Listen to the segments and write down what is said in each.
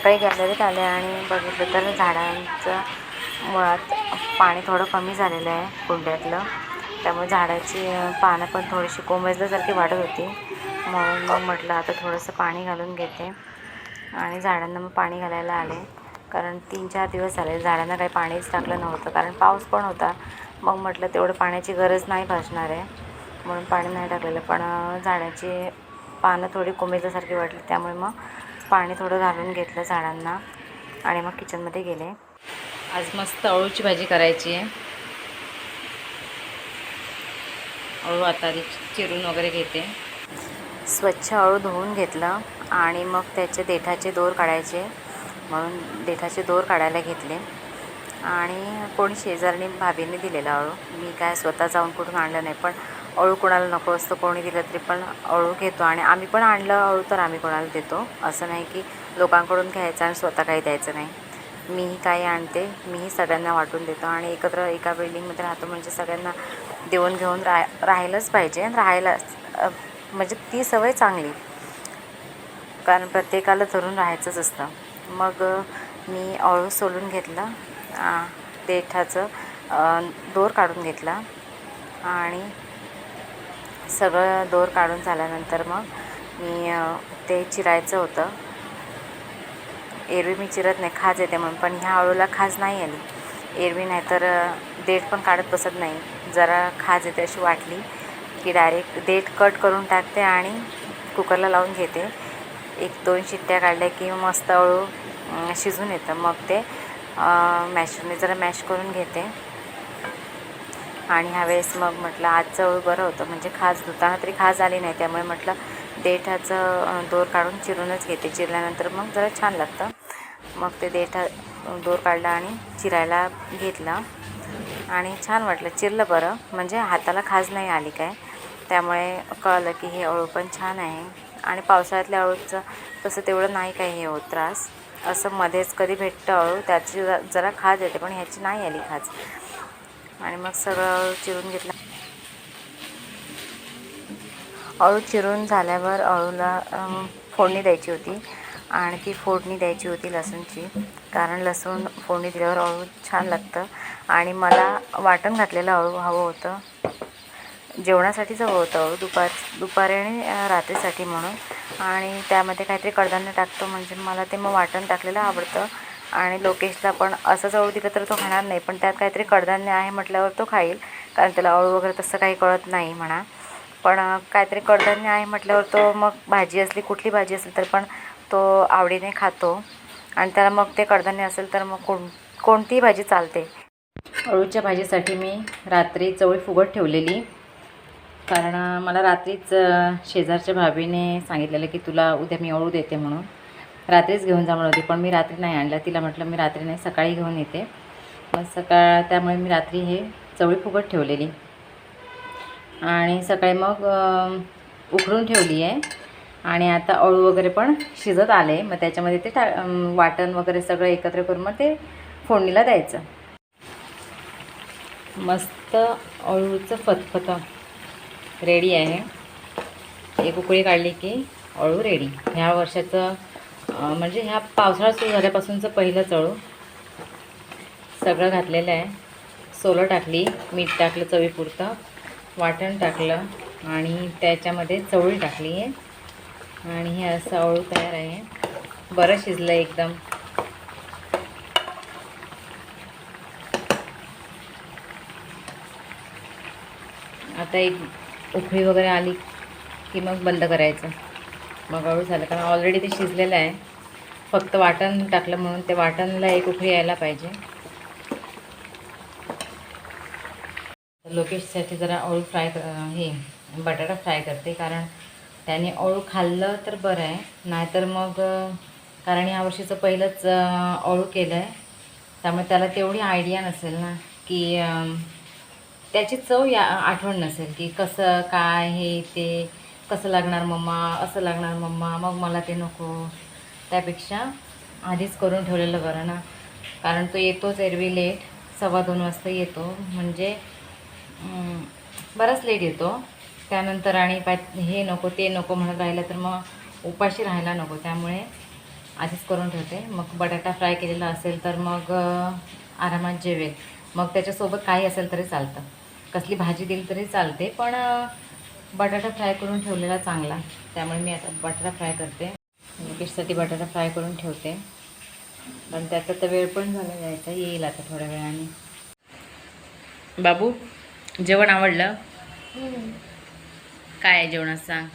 सकाळी गॅलरीत आले आणि बघितलं तर झाडांचं मुळात पाणी थोडं कमी झालेलं आहे कुंड्यातलं. त्यामुळे झाडाची पानं पण थोडीशी कोमेजल्यासारखी वाटत होती. म्हणून मग म्हटलं आता थोडंसं पाणी घालून घेते. आणि झाडांना मग पाणी घालायला आले. कारण तीन चार दिवस झाले झाडांना काही पाणीच टाकलं नव्हतं. कारण पाऊस पण होता. मग म्हटलं तेवढं पाण्याची गरज नाही भासणार आहे. म्हणून पाणी नाही टाकलेलं. पण झाडाची पानं थोडी कोमेजल्यासारखी वाटली त्यामुळे मग पाणी थोडं घालून घेतलं झाडांना आणि मग किचनमध्ये गेले. आज मस्त अळूची भाजी करायची आहे. अळू आता चिरून वगैरे घेते. स्वच्छ अळू धुवून घेतलं आणि मग त्याचे देठाचे दोर काढायचे. म्हणून देठाचे दोर काढायला घेतले. आणि कोणी शेजारनी भाभीने दिलेलं अळू. मी काय स्वतः जाऊन कुठून आणलं नाही पण अळू कोणाला नको असतं कोणी दिलं तरी पण अळू घेतो. आणि आम्ही पण आणलं अळू तर आम्ही कोणाला देतो. असं नाही की लोकांकडून घ्यायचं आणि स्वतः काही द्यायचं नाही. मीही काही आणते मीही सगळ्यांना वाटून देतो. आणि एकत्र एका बिल्डिंगमध्ये राहतो म्हणजे सगळ्यांना देऊन घेऊन राह राहायलाच पाहिजे राहायला म्हणजे ती सवय चांगली. कारण प्रत्येकाला धरून राहायचंच असतं. मग मी अळू सोलून घेतलं. देठाचं दोर काढून घेतला. आणि सगळं दोर काढून झाल्यानंतर मग मी ते चिरायचं होतं. एरवी मी चिरत नाही खाज येते म्हणून. पण ह्या अळूला खाज नाही आली. एरवी नाही तर देठ पण काढत बसत नाही. जरा खाज येते अशी वाटली की डायरेक्ट देठ कट करून टाकते आणि कुकरला लावून घेते. एक दोन शिट्ट्या काढल्या की मस्त अळू शिजून येतं. मग ते मॅशरने जरा मॅश करून घेते. आणि ह्यावेळेस मग म्हटलं आजचं अळू बरं होतं. म्हणजे खास धुताना तरी खास आली नाही त्यामुळे म्हटलं देठाचं दोर काढून चिरूनच घेते. चिरल्यानंतर मग जरा छान लागतं. मग ते देठा दोर काढला आणि चिरायला घेतला. आणि छान वाटलं चिरलं बरं. म्हणजे हाताला खाज नाही आली काय. त्यामुळे कळलं की हे अळू पण छान आहे. आणि पावसाळ्यातल्या अळूचं तसं तेवढं नाही काही हे होत त्रास. असं मध्येच कधी भेटतं अळू त्याची जरा- जरा खाज येते पण ह्याची नाही आली खाज आणि मग सगळं अळू चिरून घेतलं. अळू चिरून झाल्यावर अळूला फोडणी द्यायची होती. आणि ती फोडणी द्यायची होती लसूणची. कारण लसूण फोडणी दिल्यावर अळू छान लागतं. आणि मला वाटण घातलेलं अळू हवं होतं. जेवणासाठीच हवं होतं अळू दुपार दुपारी आणि रात्रीसाठी म्हणून. आणि त्यामध्ये काहीतरी कडधान्य टाकतो म्हणजे मला ते मग वाटण टाकलेलं आवडतं. आणि लोकेशला पण असंच अळू दिलं तर तो खाणार नाही. पण त्यात काहीतरी कडधान्य आहे म्हटल्यावर तो खाईल. कारण त्याला अळू वगैरे तसं काही कळत नाही म्हणा. पण काहीतरी कडधान्य आहे म्हटल्यावर तो मग भाजी असली कुठली भाजी असेल तर पण तो आवडीने खातो. आणि त्याला मग ते कडधान्य असेल तर मग कोण कोणतीही भाजी चालते. अळूच्या भाजीसाठी मी रात्री चवळी फुगत ठेवलेली. कारण मला रात्रीच शेजारच्या भाभीने सांगितलेलं की तुला उद्या मी अळू देते म्हणून. रात्रीच घेऊन जा म्हणत होती पण मी रात्री नाही आणलं. तिला म्हटलं मी रात्री नाही सकाळी घेऊन येते. मग सकाळ त्यामुळे मी रात्री हे चवळी फुगत ठेवलेली. आणि सकाळी मग उकडून ठेवली आहे. आणि आता अळू वगैरे पण शिजत आले. मग त्याच्यामध्ये ते टा वाटण वगैरे सगळं एकत्र करून मग ते फोडणीला द्यायचं. मस्त अळूचं फतफत रेडी आहे. एक उकळी काढली की अळू रेडी. ह्या वर्षाचं म्हणजे ह्या पावसाळा सुरू झाल्यापासूनचं पहिलं चळू सगळं घातलेलं आहे. सोलं टाकली मीठ टाकलं चवीपुरतं वाटण टाकलं आणि त्याच्यामध्ये चवळी टाकली आहे. आणि हे असं अळू तयार आहे. बरं शिजलं एकदम. आता एक उकळी वगैरे आली की मग बंद करायचं. मग अळू झालं कारण ऑलरेडी ते शिजलेलं आहे. फक्त वाटण टाकलं म्हणून ते वाटणला एक उकळी यायला पाहिजे. लोकेशसाठी जरा अळू फ्राय हे बटाटा फ्राय करते कारण त्याने अळू खाल्लं तर बरं आहे. नाहीतर मग कारण ह्या वर्षीचं पहिलंच अळू केलं आहे त्यामुळे त्याला तेवढी आयडिया नसेल ना की त्याची चव या आठवण नसेल की कसं काय हे ते कसं लागणार मम्मा असं लागणार मम्मा मग मला ते नको. त्यापेक्षा आधीच करून ठेवलेलं बरं ना. कारण तो येतोच एरवी लेट सव्वा दोन वाजता येतो. म्हणजे बराच लेट येतो. त्यानंतर आणि पाय हे नको ते नको म्हणत राहिलं तर मग उपाशी राहायला नको. त्यामुळे आधीच करून ठेवते. मग बटाटा फ्राय केलेला असेल तर मग आरामात जेवेल मग त्याच्यासोबत काही असेल तरी चालतं. कसली भाजी दिली तरी चालते. पण बटाटा फ्राय करून ठेवलेला चांगला. त्यामुळे मी आता बटाटा फ्राय करते. निकेशसाठी बटाटा फ्राय करून ठेवते. पण त्याचा तर वेळ पण झाला जायचा येईल आता थोड्या वेळाने. बाबू जेवण आवडलं? काय आहे जेवणात सांग?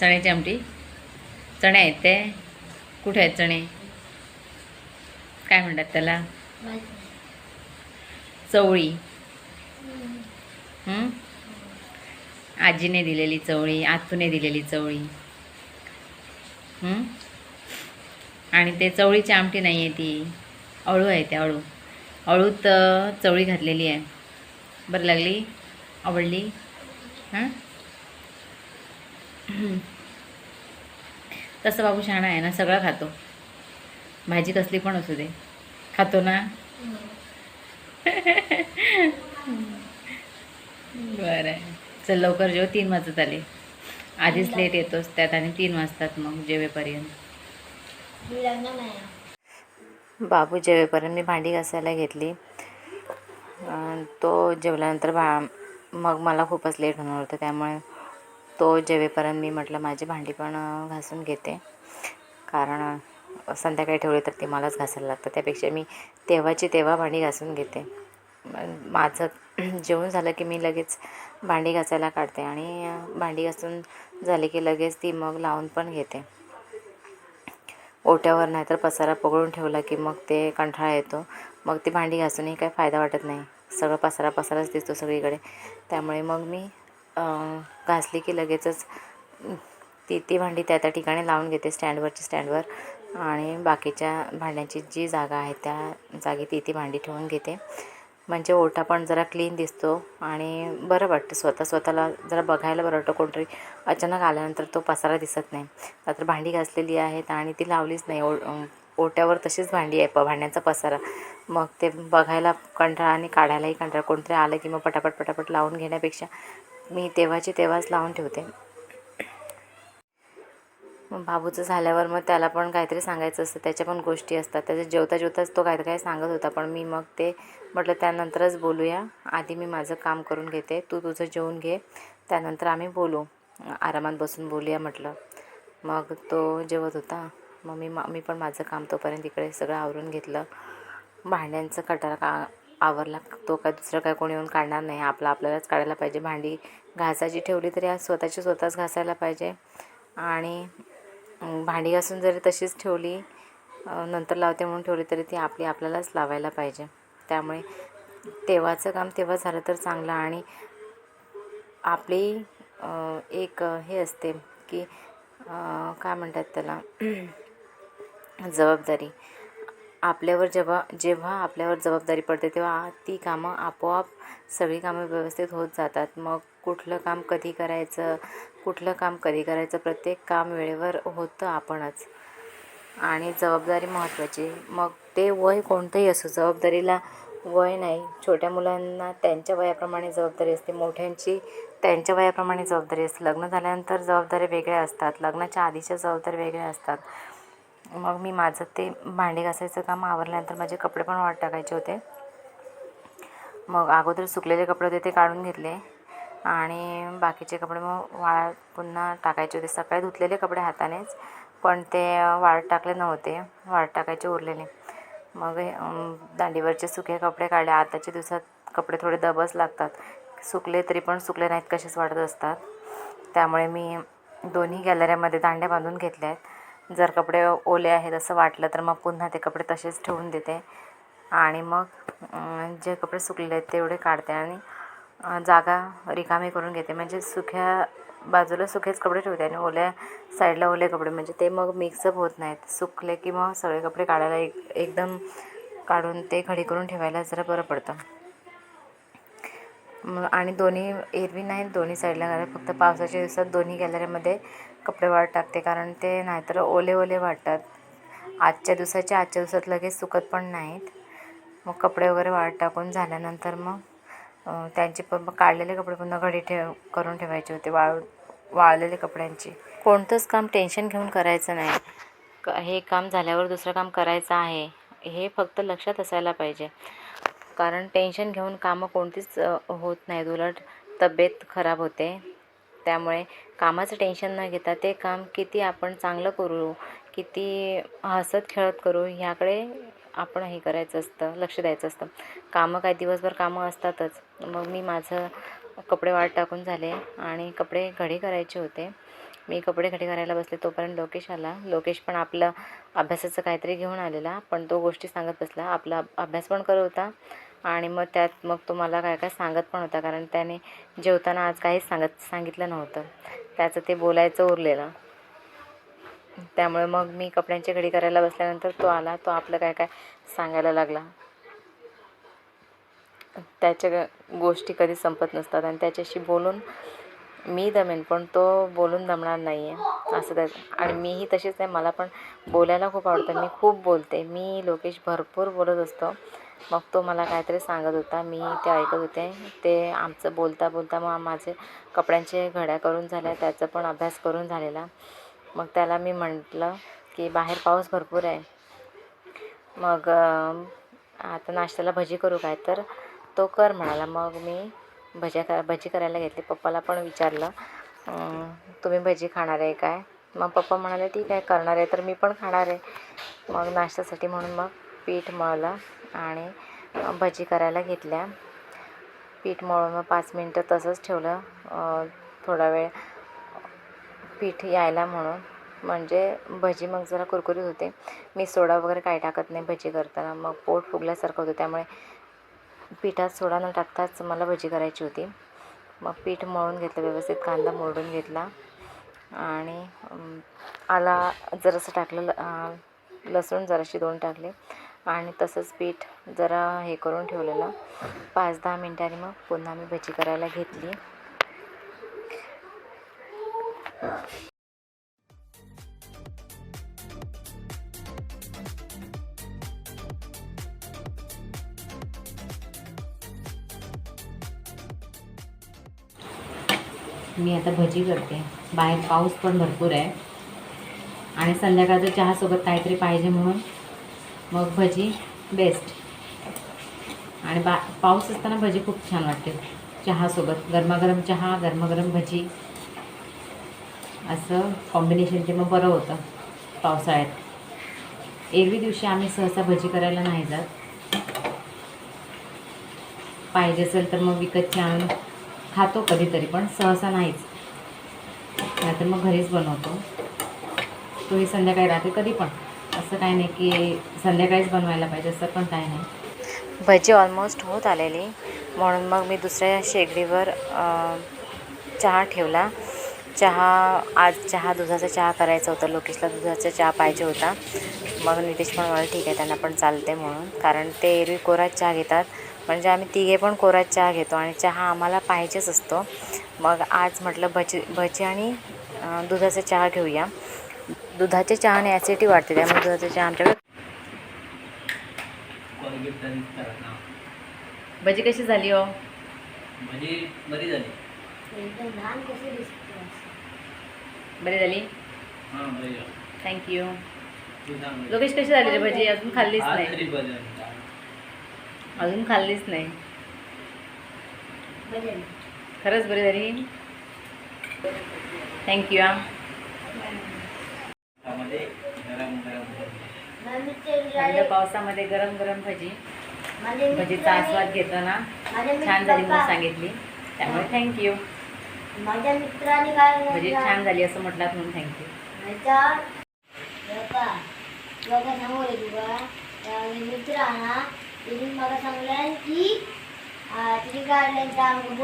चण्याची आमटी. चणे आहेत ते? कुठे आहेत चणे? काय म्हणतात त्याला? चवळी? आजीने दिलेली चवळी आतूने दिलेली चवळी? आणि ते चवळीची आमटी नाही आहे ती. अळू आहे ते अळू. अळूत चवळी घातलेली आहे. बरं लागली? आवडली? हां? तसं बाबू शहाणा आहे ना सगळं खातो. भाजी कसली पण असू दे. खातो ना? बरं. आहे चल लवकर जेव तीन वाजत आले. आधीच लेट येतोच त्यात आणि तीन वाजतात मग जेवेपर्यंत. बाबू जेवेपर्यंत मी भांडी घासायला घेतली तो जेवल्यानंतर भा मग मला खूपच लेट होणार होतं. त्यामुळे तो जेवेपर्यंत मी म्हटलं माझी भांडी पण घासून घेते. कारण संध्याकाळी ठेवली तर ती मलाच घासायला लागतं. त्यापेक्षा मी तेव्हाची तेव्हा भांडी घासून घेते. माझं जेवण झालं की मी लगेच भांडी घासायला काढते आणि भांडी घासून झाली की लगेच ती मग लावून पण घेते. ओट्यावर नाहीतर पसारा पकडून ठेवला की मग ते कंठाळा येतो. मग ती भांडी घासूनही काही फायदा वाटत नाही. सगळं पसारा पसाराच दिसतो सगळीकडे. त्यामुळे मग मी घासली की लगेचच ती ती भांडी त्या त्या ठिकाणी लावून घेते स्टँडवरची स्टँडवर आणि बाकीच्या भांड्यांची जी जागा आहे त्या जागी ती ती भांडी ठेवून घेते. म्हणजे ओटा पण जरा क्लीन दिसतो आणि बरं वाटतं स्वतः स्वतःला जरा बघायला बरं वाटतं. कोणतरी अचानक आल्यानंतर तो पसारा दिसत नाही. तर भांडी घासलेली आहेत आणि ती लावलीच नाही. ओ ओट्यावर तशीच भांडी आहे प भांड्यांचा पसारा. मग ते बघायला कंटाळा आणि काढायलाही कंटाळा. कोणतरी आलं की मग पटापट पटापट लावून घेण्यापेक्षा मी तेव्हाची तेव्हाच लावून ठेवते. मग बाबूचं झाल्यावर मग त्याला पण काहीतरी सांगायचं असतं. त्याच्या पण गोष्टी असतात. त्याच्या जेवता जेवताच तो काहीतरी काही सांगत होता. पण मी मग ते म्हटलं त्यानंतरच बोलूया. आधी मी माझं काम करून घेते. तू तुझं जेवून घे. त्यानंतर आम्ही बोलू. आरामात बसून बोलूया म्हटलं. मग तो जेवत होता. मग मी मा मी पण माझं काम तोपर्यंत इकडे सगळं आवरून घेतलं. भांड्यांचं कटारा का आवरला. तो काय दुसरं काय कोणी येऊन काढणार नाही. आपलं आपल्यालाच काढायला पाहिजे. भांडी घासायची ठेवली तरी आज स्वतःची स्वतःच घासायला पाहिजे. आणि भांडी घासून जरी तशीच ठेवली नंतर लावते म्हणून ठेवली तरी ती आपली आपल्यालाच लावायला पाहिजे. त्यामुळे तेव्हाचं काम तेव्हा झालं तर चांगलं आणि आपली एक हे असते की काय म्हणतात त्याला जबाबदारी. आपल्यावर जेव्हा जेव्हा आपल्यावर जबाबदारी पडते तेव्हा ती कामं आपोआप सगळी कामं व्यवस्थित होत जातात. मग कुठलं काम कधी करायचं कुठलं काम कधी करायचं प्रत्येक काम वेळेवर होतं आपणच. आणि जबाबदारी महत्त्वाची. मग ते वय कोणतंही असो जबाबदारीला वय नाही. छोट्या मुलांना त्यांच्या वयाप्रमाणे जबाबदारी असते. मोठ्यांची त्यांच्या वयाप्रमाणे जबाबदारी असते. लग्न झाल्यानंतर जबाबदाऱ्या वेगळ्या असतात. लग्नाच्या आधीच्या जबाबदाऱ्या वेगळ्या असतात. मग मी माझं ते भांडी घासायचं काम आवरल्यानंतर माझे कपडे पण वाट टाकायचे होते. मग अगोदर सुकलेले कपडे होते ते काढून घेतले. आणि बाकीचे कपडे मग वाळत पुन्हा टाकायचे होते. सकाळी धुतलेले कपडे हातानेच पण ते वाळत टाकले नव्हते. वाळत टाकायचे उरलेले. मग हे, दांडीवरचे सुके कपडे काढले. आताच्या दिवसात कपडे थोडे दबच लागतात. सुकले तरी पण सुकले नाहीत कसेच वाटत असतात. त्यामुळे मी दोन्ही गॅलऱ्यामध्ये दांड्या बांधून घेतल्या आहेत जर कपडे ओले आहेत असं वाटलं तर मग पुन्हा ते कपडे तसेच ठेवून देते. आणि मग जे कपडे सुकलेले आहेत तेवढे काढते आणि जागा रिकामी करून घेते. म्हणजे सुक्या बाजूला सुकेच कपडे ठेवते आणि ओल्या साईडला ओले कपडे. म्हणजे ते मग मिक्सअप होत नाहीत. सुकले की मग सगळे कपडे काढायला एक एकदम काढून ते खडी करून ठेवायला जरा बरं पडतं. मग आणि दोन्ही एरवी नाही दोन्ही साईडला घालायला. फक्त पावसाच्या दिवसात दोन्ही गॅलरीमध्ये कपडे वाळत टाकते कारण ते नाहीतर ओले ओले वाटतात आजच्या दिवसाचे आजच्या दिवसात लगेच सुकत पण नाहीत. मग कपडे वगैरे वाळत टाकून झाल्यानंतर मग त्यांचे पण मग काढलेले कपडे पुन्हा घडी ठेव करून ठेवायचे होते वाळू वाळलेले कपड्यांची. कोणतंच काम टेन्शन घेऊन करायचं नाही. क हे काम झाल्यावर दुसरं काम करायचं आहे हे फक्त लक्षात असायला पाहिजे. कारण टेन्शन घेऊन कामं कोणतीच होत नाहीत. उलट तब्येत खराब होते. त्यामुळे कामाचं टेन्शन न घेता ते काम किती आपण चांगलं करू किती हसत खेळत करू ह्याकडे आपण हे करायचं असतं लक्ष द्यायचं असतं. कामं काय दिवसभर कामं असतातच. मग मी माझं कपडे वाट टाकून झाले आणि कपडे घडी करायचे होते. मी कपडे घडी करायला बसले तोपर्यंत लोकेश आला. लोकेश पण आपलं अभ्यासाचं काहीतरी घेऊन आलेला पण तो गोष्टी सांगत बसला. आपला अभ्यास पण करत होता. आणि मग त्यात मग तो मला काय काय सांगत पण होता कारण त्याने जेवताना आज काहीच सांगत सांगितलं नव्हतं. त्याचं ते बोलायचं उरलेलं. त्यामुळे मग मी कपड्यांची घडी करायला बसल्यानंतर तो आला तो आपलं काय काय सांगायला लागला. त्याच्या ग- गोष्टी कधी संपत नसतात आणि त्याच्याशी बोलून मी दमेन पण तो बोलून दमणार नाही आहे असं त्या आणि मीही तशीच आहे मला पण बोलायला खूप आवडतं. मी खूप बोलते. मी लोकेश भरपूर बोलत असतो. मग तो मला काहीतरी सांगत होता मी ते ऐकत होते. ते आमचं बोलता बोलता मग माझे कपड्यांचे घड्या करून झाल्या त्याचा पण अभ्यास करून झालेला. मग त्याला मी म्हटलं की बाहेर पाऊस भरपूर आहे. मग आता नाश्त्याला भजी करू काय तर? तो कर म्हणाला. मग मी भज्या करा भजी करायला घेतली. पप्पाला पण विचारलं तुम्ही भजी खाणार आहे काय? मग पप्पा म्हणाले ठीक आहे करणार आहे. तर मी पण खाणार आहे. मग नाश्त्यासाठी म्हणून मग पीठ मळलं. आणि भजी करायला घेतल्या. पीठ मळून मग पाच मिनटं तसंच ठेवलं. थोडा वेळ पीठ यायला म्हणून. म्हणजे भजी मग जरा कुरकुरीत होते. मी सोडा वगैरे काय टाकत नाही भजी करताना. मग पोट फुगल्यासारखं होतं. त्यामुळे पिठात सोडा न टाकताच मला भजी करायची होती. मग पीठ मळून घेतलं व्यवस्थित कांदा मोडून घेतला. आणि आला जरासं टाकलं ल- लसूण जराशी दोन टाकले. आणि तसंच पीठ जरा हे करून ठेवलेलं. पाच दहा मिनटांनी मग पुन्हा मी भजी करायला घेतली. मी आता भजी करते. बाहेर पाऊस पण भरपूर आहे. आणि संध्याकाळचं चहासोबत काहीतरी पाहिजे म्हणून मग भजी बेस्ट आणि बा पाऊस असताना भजी खूप छान वाटते. चहासोबत गरमागरम चहा गरमागरम भजी. असं कॉम्बिनेशन ते मग बरं होतं पावसाळ्यात. एरवी दिवशी आम्ही सहसा भजी करायला नाही जात. पाहिजे असेल तर मग विकतची आणून खातो कधीतरी पण सहसा नाहीच. नाहीतर मग घरीच बनवतो. तोही संध्याकाळी राहते कधी पण. असं काही नाही की संध्याकाळीच बनवायला पाहिजे असं पण काही नाही. भजी ऑलमोस्ट होत आलेली. म्हणून मग मी दुसऱ्या शेगडीवर चहा ठेवला. चहा आज चहा दुधाचा चहा करायचा होता. लोकेशला दुधाचा चहा पाहिजे होता. मग नितेश पण मला ठीक आहे त्यांना पण चालते म्हणून. कारण ते एरवी कोराच चहा घेतात. म्हणजे आम्ही तिघे पण कोराच चहा घेतो आणि चहा आम्हाला पाहिजेच असतो. मग आज म्हटलं भजी भजी आणि दुधाचा चहा घेऊया. दुधाच्या चहाने ॲसिडिटी वाढते त्यामुळे दुधाचा चहा आमच्याकडे भजी कशी झाली हो? बरी झाली. बरी झाली? हां. थँक्यू. लोकेश कशी झाली रे भजी? अजून खाल्लीच नाही. अजून खाल्लीच नाही. खरंच बरी झाली. थँक्यू हा. त्यामध्ये गरम गरम भजी. थंड पावसामध्ये गरम गरम भजी. माझे भजीचा आस्वाद घेताना छान झाली म्हणून सांगितली. त्यामुळे थँक्यू माझ्या मित्राने काय भजी छान झाली असं म्हटलात म्हणून थँक्यू मित्र ना तिने मला सांगल्यान की तिने काढल्यानचा आमकां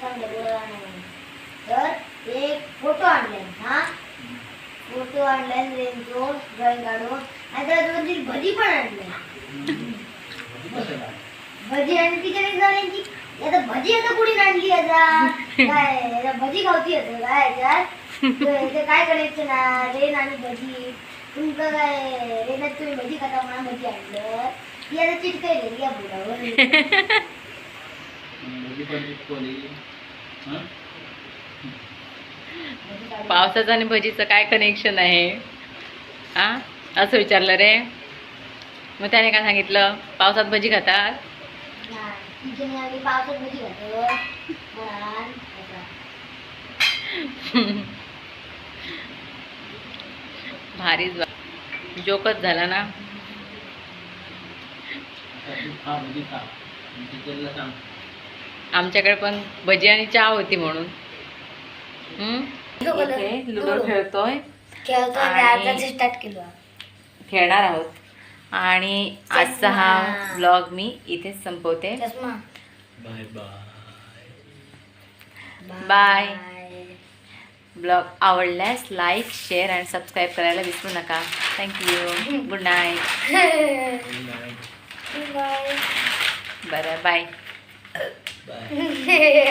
सांगलं बोलवा म्हणून तर एक फोटो आणले हा. फोटो आणल्यान रेंजो ड्रॉइंग काढून आणि त्याला दोन तीन भजी पण आणले. भजी कसं झालं? आणि तिच्या झाली आता भजी आता कुणी आणली याचा काय भजी खावती आता काय याच्यात काय करायचं ना? रेन आणि भजी. तुमचं काय रेनात तुम्ही भजी खाता म्हणा भजी आणलं. ती आता चिटकायली या बोलावर भजी पण चिटकवली. पावसाचं आणि भजीचं काय कनेक्शन आहे? हां? असं विचारलं रे. मग त्याने काय सांगितलं? पावसात भजी खातात? भारीच जोकच झाला ना? आमच्याकडे पण भजी आणि चहा होती म्हणून. लुडो. खेळतोय खेळणार आहोत. आणि आजचा हा. ब्लॉग मी इथेच संपवते. Bye bye. बाय. ब्लॉग आवडल्यास लाईक शेअर आणि सबस्क्राईब करायला विसरू नका. Thank you good night good night bye बरं बाय बाय